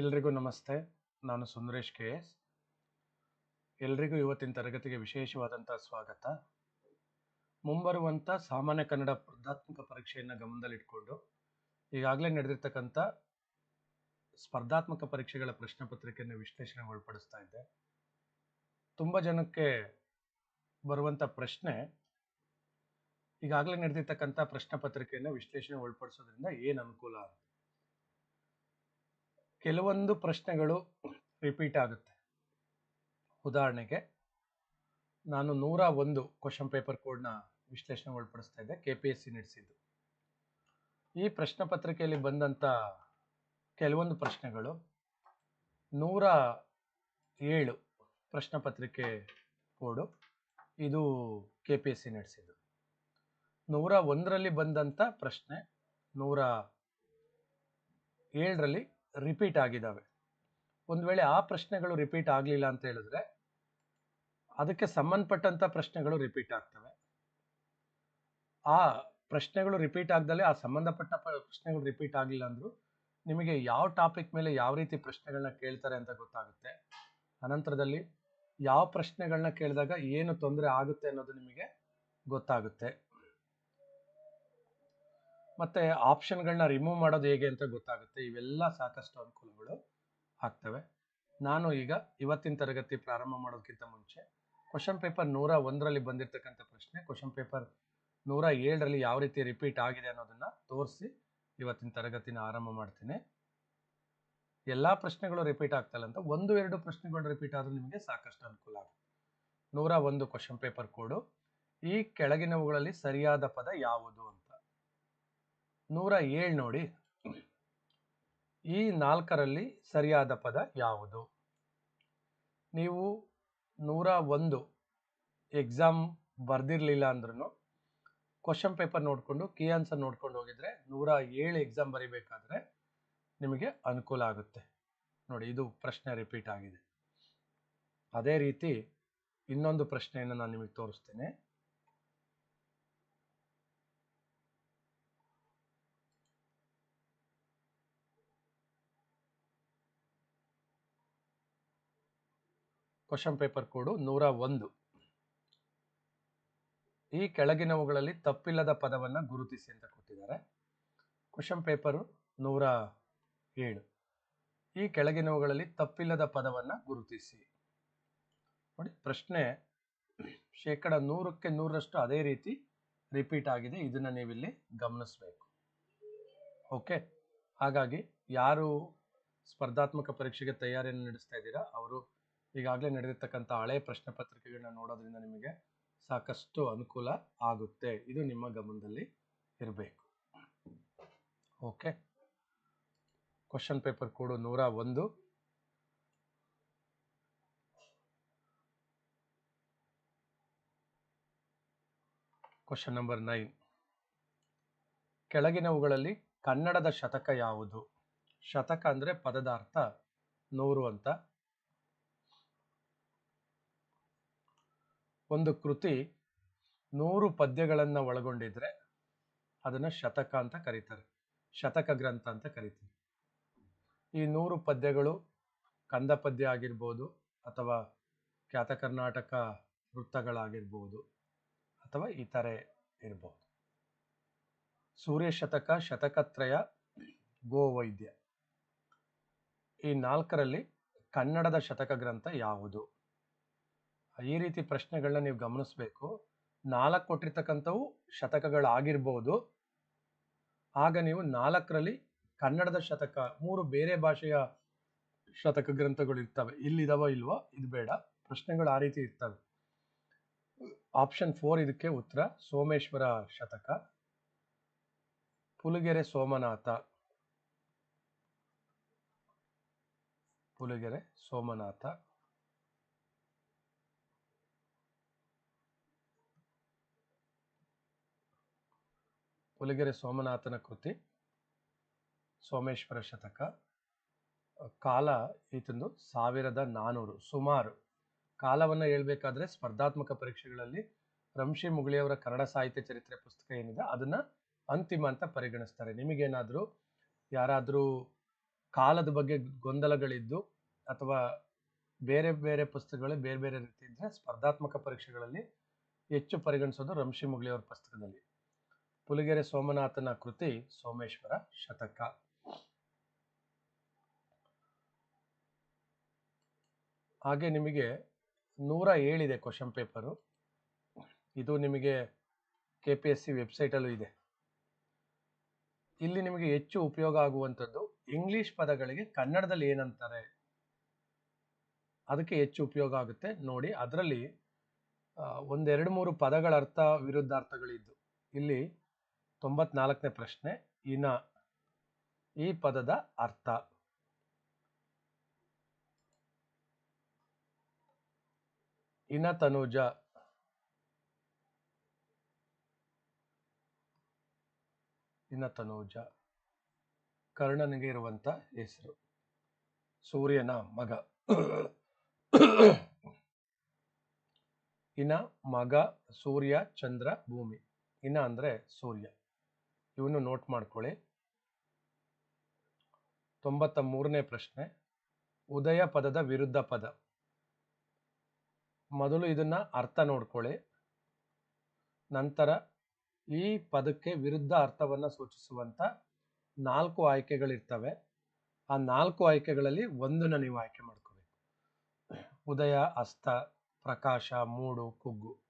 ಎಲ್ರಿಗೂ ನಮಸ್ತೆ. ನಾನು ಸುಂದರೇಶ್ ಕೆ ಎಸ್ ಎಲ್ರಿಗೂ ಇವತ್ತಿನ ತರಗತಿಗೆ ವಿಶೇಷವಾದಂಥ ಸ್ವಾಗತ. ಮುಂಬರುವಂಥ ಸಾಮಾನ್ಯ ಕನ್ನಡ ಸ್ಪರ್ಧಾತ್ಮಕ ಪರೀಕ್ಷೆಯನ್ನು ಗಮನದಲ್ಲಿಟ್ಕೊಂಡು ಈಗಾಗಲೇ ನಡೆದಿರ್ತಕ್ಕಂಥ ಸ್ಪರ್ಧಾತ್ಮಕ ಪರೀಕ್ಷೆಗಳ ಪ್ರಶ್ನೆ ಪತ್ರಿಕೆಯನ್ನು ವಿಶ್ಲೇಷಣೆ ಒಳಪಡಿಸ್ತಾ ಇದ್ದೆ. ತುಂಬ ಜನಕ್ಕೆ ಬರುವಂಥ ಪ್ರಶ್ನೆ, ಈಗಾಗಲೇ ನಡೆದಿರ್ತಕ್ಕಂಥ ಪ್ರಶ್ನೆ ಪತ್ರಿಕೆಯನ್ನು ವಿಶ್ಲೇಷಣೆ ಒಳಪಡಿಸೋದ್ರಿಂದ ಏನು ಅನುಕೂಲ ಅಂತ. ಕೆಲವೊಂದು ಪ್ರಶ್ನೆಗಳು ರಿಪೀಟ್ ಆಗುತ್ತೆ. ಉದಾಹರಣೆಗೆ, ನಾನು ನೂರ ಒಂದು ಕ್ವಶನ್ ಪೇಪರ್ ಕೋಡ್ನ ವಿಶ್ಲೇಷಣೆ ಒಳಪಡಿಸ್ತಾ ಇದ್ದೆ ಕೆ ಪಿ ಎಸ್ ಸಿ ನಡೆಸಿದ್ದು ಈ ಪ್ರಶ್ನೆ ಪತ್ರಿಕೆಯಲ್ಲಿ ಬಂದಂಥ ಕೆಲವೊಂದು ಪ್ರಶ್ನೆಗಳು ನೂರ ಏಳು ಪ್ರಶ್ನೆ ಪತ್ರಿಕೆ ಕೋಡು ಇದು ಕೆ ಪಿ ಎಸ್ ಸಿ ನಡೆಸಿದ್ದು ನೂರ ಒಂದರಲ್ಲಿ ಬಂದಂಥ ಪ್ರಶ್ನೆ ನೂರ ಏಳರಲ್ಲಿ ರಿಪೀಟ್ ಆಗಿದ್ದಾವೆ. ಒಂದು ವೇಳೆ ಆ ಪ್ರಶ್ನೆಗಳು ರಿಪೀಟ್ ಆಗಲಿಲ್ಲ ಅಂತ ಹೇಳಿದ್ರೆ, ಅದಕ್ಕೆ ಸಂಬಂಧಪಟ್ಟಂತ ಪ್ರಶ್ನೆಗಳು ರಿಪೀಟ್ ಆಗ್ತವೆ. ಆ ಪ್ರಶ್ನೆಗಳು ರಿಪೀಟ್ ಆಗ್ದಲೆ ಆ ಸಂಬಂಧಪಟ್ಟ ಪ್ರಶ್ನೆಗಳು ರಿಪೀಟ್ ಆಗಲಿಲ್ಲ ಅಂದರೂ ನಿಮಗೆ ಯಾವ ಟಾಪಿಕ್ ಮೇಲೆ ಯಾವ ರೀತಿ ಪ್ರಶ್ನೆಗಳನ್ನ ಕೇಳ್ತಾರೆ ಅಂತ ಗೊತ್ತಾಗುತ್ತೆ. ಅನಂತರದಲ್ಲಿ ಯಾವ ಪ್ರಶ್ನೆಗಳನ್ನ ಕೇಳಿದಾಗ ಏನು ತೊಂದರೆ ಆಗುತ್ತೆ ಅನ್ನೋದು ನಿಮಗೆ ಗೊತ್ತಾಗುತ್ತೆ. ಮತ್ತೆ ಆಪ್ಷನ್ಗಳನ್ನ ರಿಮೂವ್ ಮಾಡೋದು ಹೇಗೆ ಅಂತ ಗೊತ್ತಾಗುತ್ತೆ. ಇವೆಲ್ಲ ಸಾಕಷ್ಟು ಅನುಕೂಲಗಳು ಆಗ್ತವೆ. ನಾನು ಈಗ ಇವತ್ತಿನ ತರಗತಿ ಪ್ರಾರಂಭ ಮಾಡೋದಕ್ಕಿಂತ ಮುಂಚೆ ಕ್ವಶನ್ ಪೇಪರ್ ನೂರ ಒಂದರಲ್ಲಿ ಬಂದಿರತಕ್ಕಂಥ ಪ್ರಶ್ನೆ ಕ್ವಶನ್ ಪೇಪರ್ ನೂರ ಏಳರಲ್ಲಿ ಯಾವ ರೀತಿ ರಿಪೀಟ್ ಆಗಿದೆ ಅನ್ನೋದನ್ನ ತೋರಿಸಿ ಇವತ್ತಿನ ತರಗತಿನ ಆರಂಭ ಮಾಡ್ತೀನಿ. ಎಲ್ಲ ಪ್ರಶ್ನೆಗಳು ರಿಪೀಟ್ ಆಗ್ತಲ್ಲ ಅಂತ ಒಂದು, ಎರಡು ಪ್ರಶ್ನೆಗಳು ರಿಪೀಟ್ ಆದ್ರೂ ನಿಮಗೆ ಸಾಕಷ್ಟು ಅನುಕೂಲ ಆಗುತ್ತೆ. ನೂರ ಒಂದು ಕ್ವಶನ್ ಪೇಪರ್ ಕೋಡು. ಈ ಕೆಳಗಿನವುಗಳಲ್ಲಿ ಸರಿಯಾದ ಪದ ಯಾವುದು ಅಂತ. ನೂರ ಏಳು ನೋಡಿ. ಈ ನಾಲ್ಕರಲ್ಲಿ ಸರಿಯಾದ ಪದ ಯಾವುದು? ನೀವು ನೂರ ಒಂದು ಎಕ್ಸಾಮ್ ಬರ್ದಿರ್ಲಿಲ್ಲ ಅಂದ್ರೂ ಕ್ವಶನ್ ಪೇಪರ್ ನೋಡಿಕೊಂಡು ಕೀ ಆನ್ಸರ್ ನೋಡ್ಕೊಂಡು ಹೋಗಿದ್ರೆ ನೂರ ಏಳು ಎಕ್ಸಾಮ್ ಬರಿಬೇಕಾದ್ರೆ ನಿಮಗೆ ಅನುಕೂಲ ಆಗುತ್ತೆ. ನೋಡಿ, ಇದು ಪ್ರಶ್ನೆ ರಿಪೀಟ್ ಆಗಿದೆ. ಅದೇ ರೀತಿ ಇನ್ನೊಂದು ಪ್ರಶ್ನೆಯನ್ನು ನಾನು ನಿಮಗೆ ತೋರಿಸ್ತೇನೆ. ಕ್ವಶನ್ ಪೇಪರ್ ಕೋಡು, ನೂರ ಒಂದು. ಈ ಕೆಳಗಿನವುಗಳಲ್ಲಿ ತಪ್ಪಿಲ್ಲದ ಪದವನ್ನು ಗುರುತಿಸಿ ಅಂತ ಕೊಟ್ಟಿದ್ದಾರೆ. ಕ್ವಶನ್ ಪೇಪರು ನೂರ ಏಳು. ಈ ಕೆಳಗಿನವುಗಳಲ್ಲಿ ತಪ್ಪಿಲ್ಲದ ಪದವನ್ನು ಗುರುತಿಸಿ. ನೋಡಿ, ಪ್ರಶ್ನೆ ಶೇಕಡ ನೂರಕ್ಕೆ ನೂರರಷ್ಟು ಅದೇ ರೀತಿ ರಿಪೀಟ್ ಆಗಿದೆ. ಇದನ್ನು ನೀವಿಲ್ಲಿ ಗಮನಿಸಬೇಕು. ಓಕೆ ಹಾಗಾಗಿ ಯಾರು ಸ್ಪರ್ಧಾತ್ಮಕ ಪರೀಕ್ಷೆಗೆ ತಯಾರಿಯನ್ನು ನಡೆಸ್ತಾ ಇದ್ದೀರಾ? ಅವರು ಈಗಾಗಲೇ ನಡೆದಿರ್ತಕ್ಕಂಥ ಹಳೆ ಪ್ರಶ್ನೆ ಪತ್ರಿಕೆಗಳನ್ನ ನೋಡೋದ್ರಿಂದ ನಿಮಗೆ ಸಾಕಷ್ಟು ಅನುಕೂಲ ಆಗುತ್ತೆ. ಇದು ನಿಮ್ಮ ಗಮನದಲ್ಲಿ ಇರಬೇಕು. ಓಕೆ ಕ್ವಶನ್ ಪೇಪರ್ ಕೋಡು ನೂರ ಒಂದು. ಕ್ವಶನ್ ನಂಬರ್ ನೈನ್ ಕೆಳಗಿನವುಗಳಲ್ಲಿ ಕನ್ನಡದ ಶತಕ ಯಾವುದು? ಶತಕ ಅಂದ್ರೆ ಪದದಾರ್ಥ ನೂರು ಅಂತ. ಒಂದು ಕೃತಿ ನೂರು ಪದ್ಯಗಳನ್ನು ಒಳಗೊಂಡಿದ್ರೆ ಅದನ್ನು ಶತಕ ಅಂತ ಕರೀತಾರೆ. ಶತಕ ಗ್ರಂಥ ಅಂತ ಕರಿತೀವಿ. ಈ ನೂರು ಪದ್ಯಗಳು ಕಂದ ಪದ್ಯ ಆಗಿರ್ಬೋದು ಅಥವಾ ಖ್ಯಾತ ಕರ್ನಾಟಕ ವೃತ್ತಗಳಾಗಿರ್ಬೋದು ಅಥವಾ ಇತರೆ ಇರ್ಬೋದು. ಸೂರ್ಯ ಶತಕ, ಶತಕತ್ರಯ, ಗೋವೈದ್ಯ. ಈ ನಾಲ್ಕರಲ್ಲಿ ಕನ್ನಡದ ಶತಕ ಗ್ರಂಥ ಯಾವುದು? ಈ ರೀತಿ ಪ್ರಶ್ನೆಗಳನ್ನ ನೀವು ಗಮನಿಸಬೇಕು. ನಾಲ್ಕು ಕೊಟ್ಟಿರ್ತಕ್ಕಂಥವು ಶತಕಗಳಾಗಿರ್ಬೋದು. ಆಗ ನೀವು ನಾಲ್ಕರಲ್ಲಿ ಕನ್ನಡದ ಶತಕ, ಮೂರು ಬೇರೆ ಭಾಷೆಯ ಶತಕ ಗ್ರಂಥಗಳು ಇರ್ತವೆ. ಇಲ್ಲಿದಾವ ಇಲ್ವ, ಇದು ಬೇಡ. ಪ್ರಶ್ನೆಗಳು ಆ ರೀತಿ ಇರ್ತವೆ. ಆಪ್ಷನ್ ಫೋರ್ ಇದಕ್ಕೆ ಉತ್ತರ, ಸೋಮೇಶ್ವರ ಶತಕ, ಪುಲಿಗೆರೆ ಸೋಮನಾಥ. ಪುಲಿಗೆರೆ ಸೋಮನಾಥ. ಪುಲಿಗೆರೆ ಸೋಮನಾಥನ ಕೃತಿ, ಸೋಮೇಶ್ವರ ಶತಕ, ಕಾಲ ಈತಂದು ಸಾವಿರದ ನಾನ್ನೂರು ಸುಮಾರು. ಕಾಲವನ್ನು ಹೇಳ್ಬೇಕಾದ್ರೆ ಸ್ಪರ್ಧಾತ್ಮಕ ಪರೀಕ್ಷೆಗಳಲ್ಲಿ ರಂಶಿ ಮುಗಳಿಯವರ ಕನ್ನಡ ಸಾಹಿತ್ಯ ಚರಿತ್ರೆ ಪುಸ್ತಕ ಏನಿದೆ ಅದನ್ನ ಅಂತಿಮ ಅಂತ ಪರಿಗಣಿಸ್ತಾರೆ. ನಿಮಗೇನಾದರೂ ಯಾರಾದರೂ ಕಾಲದ ಬಗ್ಗೆ ಗೊಂದಲಗಳಿದ್ದು ಅಥವಾ ಬೇರೆ ಬೇರೆ ಪುಸ್ತಕಗಳು ಬೇರೆ ಬೇರೆ ರೀತಿ ಇದ್ರೆ ಸ್ಪರ್ಧಾತ್ಮಕ ಪರೀಕ್ಷೆಗಳಲ್ಲಿ ಹೆಚ್ಚು ಪರಿಗಣಿಸೋದು ರಂಶಿ ಮುಗಳಿಯವರ ಪುಸ್ತಕದಲ್ಲಿ. ಪುಲಿಗೆರೆ ಸೋಮನಾಥನ ಕೃತಿ ಸೋಮೇಶ್ವರ ಶತಕ. ಹಾಗೆ ನಿಮಗೆ ನೂರ ಏಳಿದೆ ಕ್ವಶನ್ ಪೇಪರು ಇದು ನಿಮಗೆ ಕೆ ಪಿ ಎಸ್ ಸಿ ವೆಬ್ಸೈಟಲ್ಲೂ ಇದೆ. ಇಲ್ಲಿ ನಿಮಗೆ ಹೆಚ್ಚು ಉಪಯೋಗ ಆಗುವಂಥದ್ದು ಇಂಗ್ಲಿಷ್ ಪದಗಳಿಗೆ ಕನ್ನಡದಲ್ಲಿ ಏನಂತಾರೆ? ಅದಕ್ಕೆ ಹೆಚ್ಚು ಉಪಯೋಗ ಆಗುತ್ತೆ. ನೋಡಿ, ಅದರಲ್ಲಿ ಒಂದೆರಡು ಮೂರು ಪದಗಳ ಅರ್ಥ ವಿರುದ್ಧಾರ್ಥಗಳಿದ್ದು. ಇಲ್ಲಿ ತೊಂಬತ್ನಾಲ್ಕನೇ ಪ್ರಶ್ನೆ ಇನ ಈ ಪದದ ಅರ್ಥ. ಇನ ತನುಜ. ಇನ ತನುಜ. ಕರ್ಣನಿಗೆ ಇರುವಂತ ಹೆಸರು. ಸೂರ್ಯನ ಮಗ. ಇನ ಮಗ ಸೂರ್ಯ ಚಂದ್ರ ಭೂಮಿ. ಇನ ಅಂದ್ರೆ ಸೂರ್ಯ. ಇವನು ನೋಟ್ ಮಾಡ್ಕೊಳ್ಳಿ. ತೊಂಬತ್ತ ಮೂರನೇ ಪ್ರಶ್ನೆ. ಉದಯ ಪದದ ವಿರುದ್ಧ ಪದ. ಮೊದಲು ಇದನ್ನ ಅರ್ಥ ನೋಡ್ಕೊಳ್ಳಿ. ನಂತರ ಈ ಪದಕ್ಕೆ ವಿರುದ್ಧ ಅರ್ಥವನ್ನ ಸೂಚಿಸುವಂತ ನಾಲ್ಕು ಆಯ್ಕೆಗಳಿರ್ತವೆ. ಆ ನಾಲ್ಕು ಆಯ್ಕೆಗಳಲ್ಲಿ ಒಂದನ್ನ ನೀವು ಆಯ್ಕೆ ಮಾಡ್ಕೋಬೇಕು. ಉದಯ, ಅಸ್ತ, ಪ್ರಕಾಶ, ಮೂಡು, ಕುಗ್ಗು.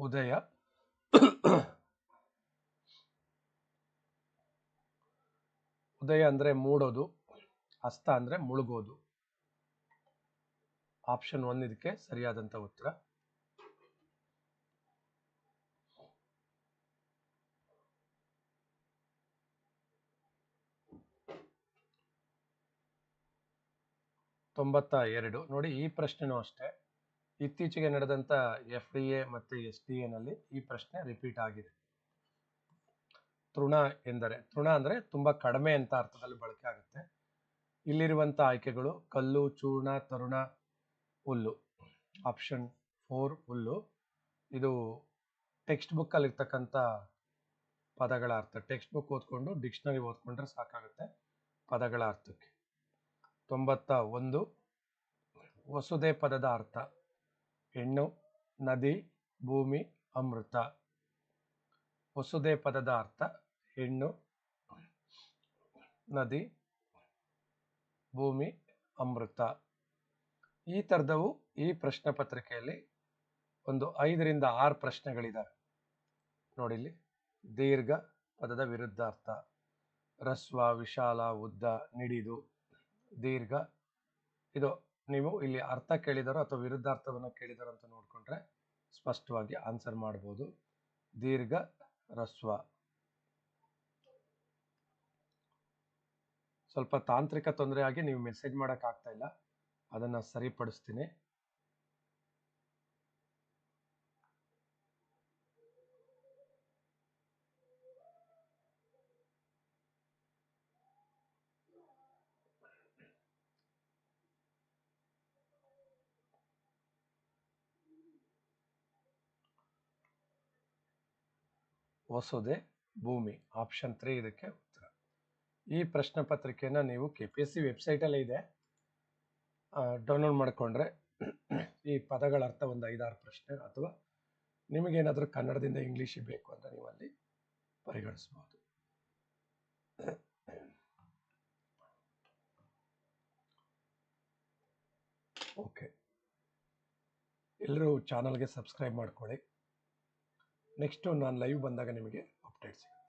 ಉದಯ. ಉದಯ ಅಂದರೆ ಮೂಡೋದು ಅಸ್ತ ಅಂದರೆ ಮುಳುಗೋದು. ಆಪ್ಷನ್ ಒನ್ ಇದಕ್ಕೆ ಸರಿಯಾದಂತ ಉತ್ತರ. ತೊಂಬತ್ತ ಎರಡು. ನೋಡಿ ಈ ಪ್ರಶ್ನೆನೂ ಅಷ್ಟೇ. ಇತ್ತೀಚೆಗೆ ನಡೆದಂತ ಎಫ್ ಡಿ ಎ ಮತ್ತು ಎಸ್ ಡಿ ಎನಲ್ಲಿ ಈ ಪ್ರಶ್ನೆ ರಿಪೀಟ್ ಆಗಿದೆ. ತೃಣ ಎಂದರೆ, ತೃಣ ಅಂದ್ರೆ ತುಂಬಾ ಕಡಿಮೆ ಅಂತ ಅರ್ಥದಲ್ಲಿ ಬಳಕೆ ಆಗುತ್ತೆ. ಇಲ್ಲಿರುವಂತ ಆಯ್ಕೆಗಳು ಕಲ್ಲು, ಚೂರ್ಣ, ತರುಣ, ಹುಲ್ಲು. ಆಪ್ಷನ್ ಫೋರ್ ಹುಲ್ಲು. ಇದು ಟೆಕ್ಸ್ಟ್ ಬುಕ್ ಅಲ್ಲಿ ಇರ್ತಕ್ಕಂಥ ಪದಗಳ ಅರ್ಥ. ಟೆಕ್ಸ್ಟ್ ಬುಕ್ ಓದ್ಕೊಂಡು ಡಿಕ್ಷನರಿ ಓದ್ಕೊಂಡ್ರೆ ಸಾಕಾಗುತ್ತೆ ಪದಗಳ ಅರ್ಥಕ್ಕೆ. ತೊಂಬತ್ತ ಒಂದು ವಸುದೆ ಪದದ ಅರ್ಥ. ಹೆಣ್ಣು, ನದಿ, ಭೂಮಿ, ಅಮೃತ. ವಸುದೆ ಪದದ ಅರ್ಥ, ಹೆಣ್ಣು, ನದಿ, ಭೂಮಿ, ಅಮೃತ. ಈ ಥರದವು ಈ ಪ್ರಶ್ನೆ ಪತ್ರಿಕೆಯಲ್ಲಿ ಒಂದು ಐದರಿಂದ ಆರು ಪ್ರಶ್ನೆಗಳಿದ್ದಾವೆ ನೋಡಿ ಇಲ್ಲಿ ದೀರ್ಘ ಪದದ ವಿರುದ್ಧಾರ್ಥ. ರಸ್ವ, ವಿಶಾಲ, ಉದ್ದ, ನಿಡಿದು. ದೀರ್ಘ, ಇದು ನೀವು ಇಲ್ಲಿ ಅರ್ಥ ಕೇಳಿದಾರೋ ಅಥವಾ ವಿರುದ್ಧಾರ್ಥವನ್ನು ಕೇಳಿದಾರೋ ಅಂತ ನೋಡಿಕೊಂಡ್ರೆ ಸ್ಪಷ್ಟವಾಗಿ ಆನ್ಸರ್ ಮಾಡ್ಬೋದು. ದೀರ್ಘ ರಸ್ವ. ಸ್ವಲ್ಪ ತಾಂತ್ರಿಕ ತೊಂದರೆ ಆಗಿ ನೀವು ಮೆಸೇಜ್ ಮಾಡಕ್ ಆಗ್ತಾ ಇಲ್ಲ. ಅದನ್ನ ಸರಿಪಡಿಸ್ತೀನಿ. ವಸುದೆ, ಭೂಮಿ ಆಪ್ಷನ್ ತ್ರೀ ಇದಕ್ಕೆ ಉತ್ತರ. ಈ ಪ್ರಶ್ನೆ ಪತ್ರಿಕೆನ ನೀವು ಕೆ ಪಿ ಎಸ್ ಸಿ ವೆಬ್ಸೈಟಲ್ಲೇ ಇದೆ. ಡೌನ್ಲೋಡ್ ಮಾಡಿಕೊಂಡ್ರೆ ಈ ಪದಗಳ ಅರ್ಥ ಒಂದು ಐದಾರು ಪ್ರಶ್ನೆ ಅಥವಾ ನಿಮಗೇನಾದರೂ ಕನ್ನಡದಿಂದ ಇಂಗ್ಲೀಷ್ ಬೇಕು ಅಂತ ನೀವು ಅಲ್ಲಿ ಪರಿಗಣಿಸ್ಬೋದು ಓಕೆ ಎಲ್ಲರೂ ಚಾನಲ್ಗೆ ಸಬ್ಸ್ಕ್ರೈಬ್ ಮಾಡ್ಕೊಳ್ಳಿ. ನೆಕ್ಸ್ಟು ನಾನು ಲೈವ್ ಬಂದಾಗ ನಿಮಗೆ ಅಪ್ಡೇಟ್ ಸಿಗುತ್ತೆ.